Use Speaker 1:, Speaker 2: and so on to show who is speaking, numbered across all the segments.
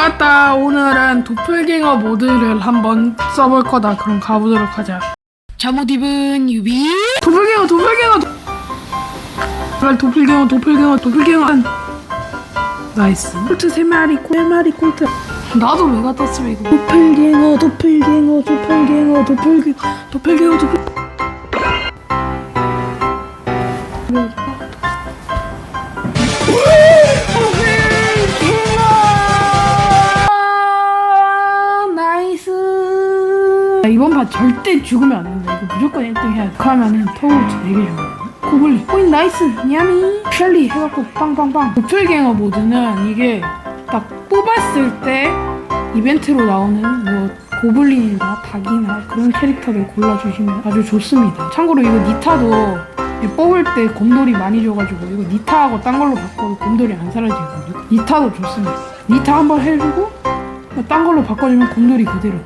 Speaker 1: 반갑다. 오늘은 도플갱어 모드를 한번 써볼 거다. 그럼 가보도록 하자. 잠옷 입은 유비. 도플갱어, 도플갱어. 도- 그래, 도플갱어, 도플갱어, 도플갱어. 한. 나이스. 콜트 세 마리, 세 마리 콜트. 나도 왜 갖다 쓰면 이거. 도플갱어, 도플갱어, 도플갱어, 도플갱어, 도플갱어, 도플. 나이스. 이번 판 절대 죽으면 안 된다. 이거 무조건 1등 해야 돼. 그러면은 터울치 4개 주고. 고블린. 코인 나이스. 냐미. 셸리 해갖고 빵빵빵. 도플갱어 모드는 이게 딱 뽑았을 때 이벤트로 나오는 뭐 고블린이나 닭이나 그런 캐릭터를 골라주시면 아주 좋습니다. 참고로 이거 니타도 이 뽑을 때 곰돌이 많이 줘가지고 이거 니타하고 딴 걸로 바꿔도 곰돌이 안 사라지거든요. 니타도 좋습니다. 니타 한번 해주고 딴 걸로 바꿔주면 곰돌이 그대로.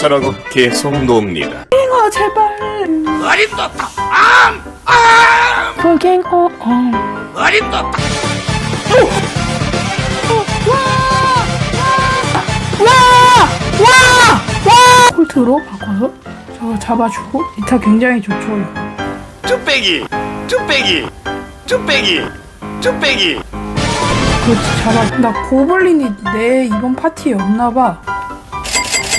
Speaker 2: 저라고 계속 놉니다.
Speaker 1: 갱어 제발.
Speaker 2: 어림없다. 암! 암!
Speaker 1: 불갱어. 어.
Speaker 2: 어림없다.
Speaker 1: 콜트로 바꿔서 저거 잡아주고 니타 굉장히 좋죠 이거.
Speaker 2: 쭈빼기! 쭈빼기! 쭈빼기! 쭈빼기!
Speaker 1: 그렇지 잡아 나 고블린이 내 이번 파티에 없나봐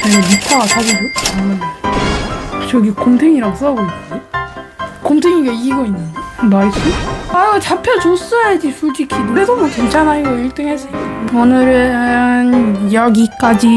Speaker 1: 이거 니타가 사기죠? 잠깐만요 저기 곰탱이랑 싸우고 있거든? 곰탱이가 이기고 있는데? 나이스 아유 잡혀줬어야지 솔직히 그래도 뭐 괜찮아 이거 1등 했으니까 오늘은 여기까지